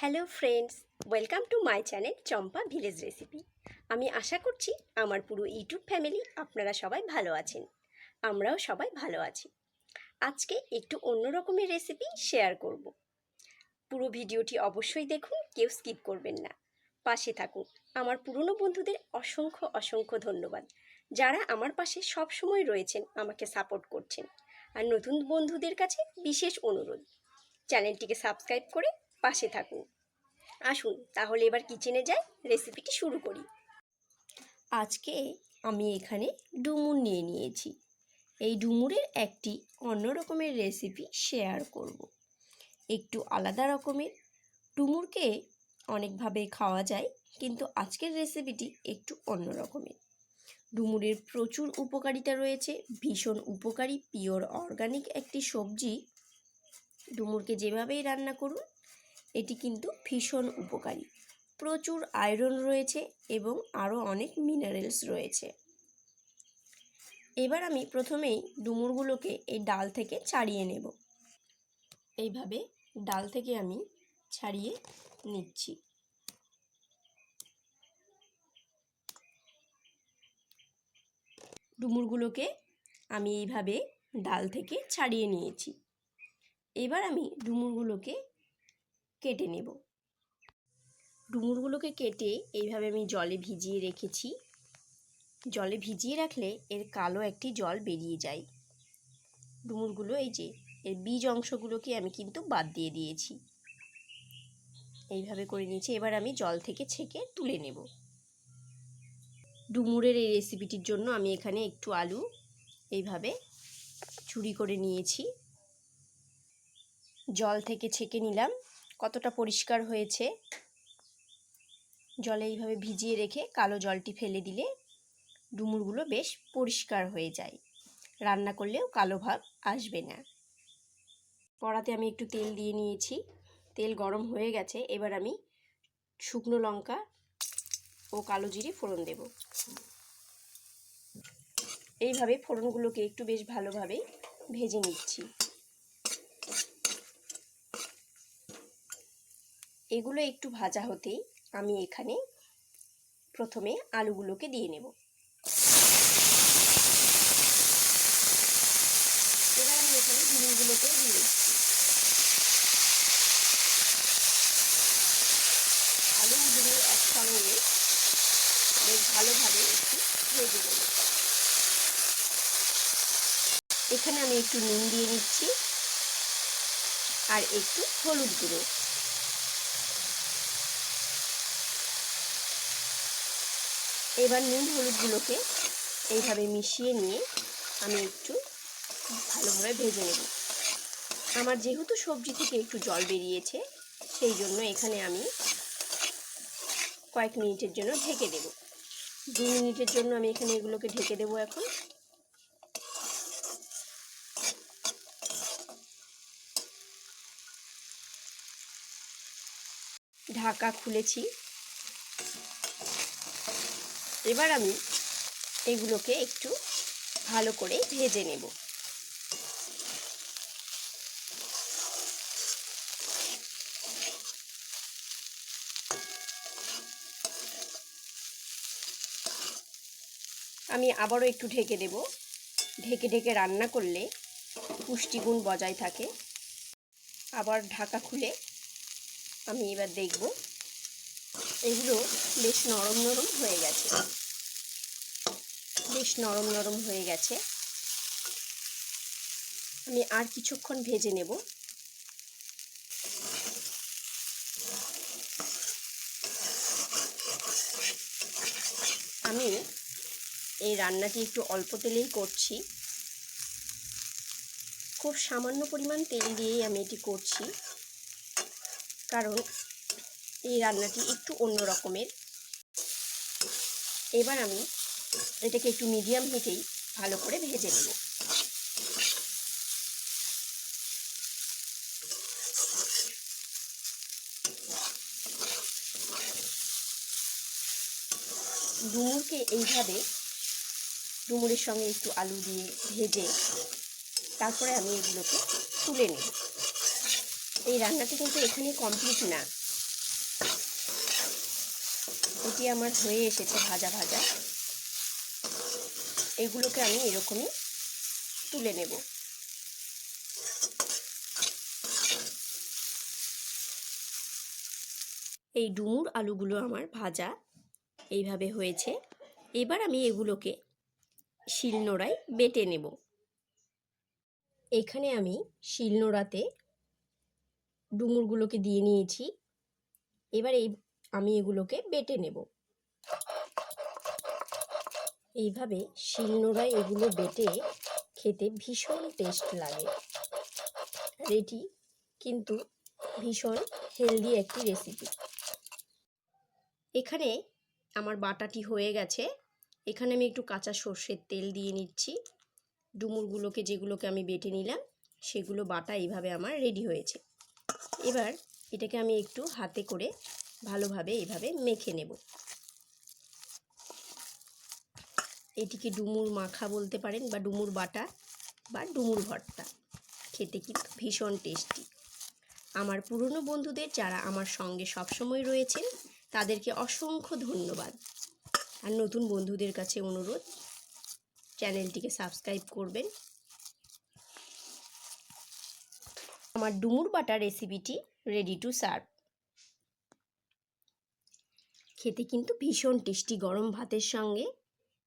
Hello friends, welcome to my channel Champa village recipe. আমি আশা করছি আমার পুরো ইউটিউব ফ্যামিলি আপনারা সবাই ভালো আছেন। আমরাও সবাই ভালো আছি। আজকে একটু অন্য রকমের রেসিপি শেয়ার করব। পুরো ভিডিওটি অবশ্যই দেখুন, কেউ স্কিপ করবেন না। পাশে থাকুন। আমার পুরনো বন্ধুদের অসংখ্য অসংখ্য ধন্যবাদ। যারা আমার পাশে সব সময় রয়েছেন, আমাকে সাপোর্ট করছেন। আর নতুন বন্ধুদের কাছে বিশেষ অনুরোধ। চ্যানেলটিকে সাবস্ক্রাইব করে পাশে থাকুন। আসুন, তাহলে এবার কিচেনে যাই রেসিপিটি শুরু করি। আজকে আমি এখানে ডুমুর নিয়ে নিয়েছি। এই ডুমুরের একটি অন্য রকমের রেসিপি শেয়ার করব। একটু আলাদা রকমের। ডুমুরকে অনেকভাবে খাওয়া যায়, কিন্তু আজকের রেসিপিটি একটু অন্য রকমের। ডুমুরের প্রচুর উপকারিতা রয়েছে, ভীষণ উপকারী পিওর অর্গানিক একটি সবজি। ডুমুরকে যেভাবেই রান্না করুন এটি কিন্তু ভীষণ উপকারী। প্রচুর আয়রন রয়েছে এবং আরও অনেক মিনারেলস রয়েছে। এবার আমি প্রথমেই ডুমুরগুলোকে এই ডাল থেকে ছাড়িয়ে নেব। এইভাবে ডাল থেকে আমি ছাড়িয়ে নিচ্ছি। ডুমুরগুলোকে আমি এইভাবে ডাল থেকে ছাড়িয়ে নিয়েছি। এবার আমি ডুমুরগুলোকে কেটে নেব। ডুমুরগুলোকে কেটে এইভাবে আমি জলে ভিজিয়ে রেখেছি। জলে ভিজিয়ে রাখলে এর কালো একটি জল বেরিয়ে যায়। ডুমুরগুলো এই যে, এর বীজ অংশগুলোকে আমি কিন্তু বাদ দিয়ে দিয়েছি। এইভাবে করে নিয়েছি, এবার আমি জল থেকে ছেঁকে তুলে নেব। ডুমুরের এই রেসিপিটির জন্য আমি এখানে একটু আলু এইভাবে চুরি করে নিয়েছি। জল থেকে ছেঁকে নিলাম। কতটা পরিষ্কার হয়েছে। জলে এইভাবে ভিজিয়ে রেখে কালো জলটি ফেলে দিলে ডুমুরগুলো বেশ পরিষ্কার হয়ে যায়। রান্না করলেও কালো ভাব আসবে না। কড়াতে আমি একটু তেল দিয়ে নিয়েছি। তেল গরম হয়ে গেছে, এবার আমি শুকনো লঙ্কা ও কালো জিরে ফোড়ন দেব। এইভাবে ফোড়নগুলোকে একটু বেশ ভালোভাবে ভেজে নিচ্ছি। এগুলো একটু ভাজা হতেই আমি এখানে প্রথমে আলুগুলোকে দিয়ে নেব। এবার আমি এখানে ডিমগুলোকে দিয়ে দিচ্ছি। আলু ডিমের একসঙ্গে বেশ ভালোভাবে একটু ভেজে দেব এখানে আমি একটু নুন দিয়ে নিচ্ছি আর একটু হলুদ গুঁড়ো। এবার নুন হলুদগুলোকে এইভাবে মিশিয়ে নিয়ে আমি একটু ভালোভাবে ভেজে নেব। আমার যেহেতু সবজি থেকে একটু জল বেরিয়েছে, সেই জন্য এখানে আমি কয়েক মিনিটের জন্য ঢেকে দেব। দু মিনিটের জন্য আমি এখানে এগুলোকে ঢেকে দেব এখন। ঢাকা খুলেছি। এবার আমি এগুলোকে একটু ভালো করে ভেজে নেব। আমি আবারও একটু ঢেকে দেব। ঢেকে ঢেকে রান্না করলে পুষ্টিগুণ বজায় থাকে। আবার ঢাকা খুলে আমি এবার দেখব এগুলো বেশ নরম নরম হয়ে গেছে। বেশ নরম নরম হয়ে গেছে। আমি আর কিছুক্ষণ ভেজে নেব। আমি এই রান্নাটি একটু অল্প তেলেই করছি। খুব সামান্য পরিমাণ তেল দিয়েই আমি এটি করছি। কারণ এই রান্নাটি একটু অন্য রকমের। এবার আমি এটাকে একটু মিডিয়াম হিটেই ভালো করে ভেজে নেব। ডুমুরকে এইভাবে ডুমুরের সঙ্গে একটু আলু দিয়ে ভেজে তারপরে আমি এগুলোকে তুলে নেব। এই রান্নাটি কিন্তু এখানে কমপ্লিট না। এটি আমার হয়ে এসেছে ভাজা ভাজা। এগুলোকে আমি এরকমই তুলে নেব। এই ডুমুর আলুগুলো আমার ভাজা এইভাবে হয়েছে। এবার আমি এগুলোকে শিলনোড়ায় বেটে নেব। এখানে আমি শিলনোড়াতে ডুমুরগুলোকে দিয়ে নিয়েছি। এবার এই আমি এগুলোকে বেটে নেব। এইভাবে শিলনোড়ায় এগুলো বেটে খেতে ভীষণ টেস্ট লাগে। আর এটি কিন্তু ভীষণ হেলদি একটি রেসিপি। এখানে আমার বাটাটি হয়ে গেছে। এখানে আমি একটু কাঁচা সর্ষের তেল দিয়ে নিচ্ছি। ডুমুরগুলোকে যেগুলোকে আমি বেটে নিলাম, সেগুলো বাটা এইভাবে আমার রেডি হয়েছে। এবার এটাকে আমি একটু হাতে করে ভালোভাবে এইভাবে মেখে নেব। এটিকে ডুমুর মাখা বলতে পারেন বা ডুমুর বাটা বা ডুমুর ভর্তা। খেতে কিন্তু ভীষণ টেস্টি। আমার পুরনো বন্ধুদের যারা আমার সঙ্গে সবসময় রয়েছেন, তাদেরকে অসংখ্য ধন্যবাদ। আর নতুন বন্ধুদের কাছে অনুরোধ, চ্যানেলটিকে সাবস্ক্রাইব করবেন। আমার ডুমুর বাটা রেসিপিটি রেডি টু সার্ভ খেতে কিন্তু ভীষণ টেস্টি গরম ভাতের সঙ্গে।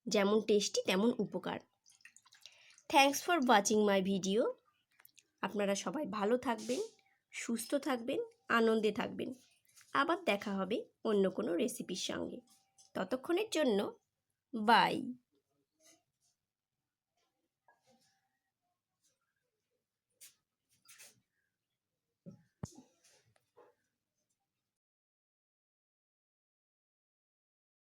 যেমন টেস্টি, তেমন উপকার। Thanks for watching my video আপনারা সবাই ভালো থাকবেন, সুস্থ থাকবেন, আনন্দে থাকবেন। আবার দেখা হবে অন্য কোনো রেসিপির সঙ্গে। ততক্ষণের জন্য বাই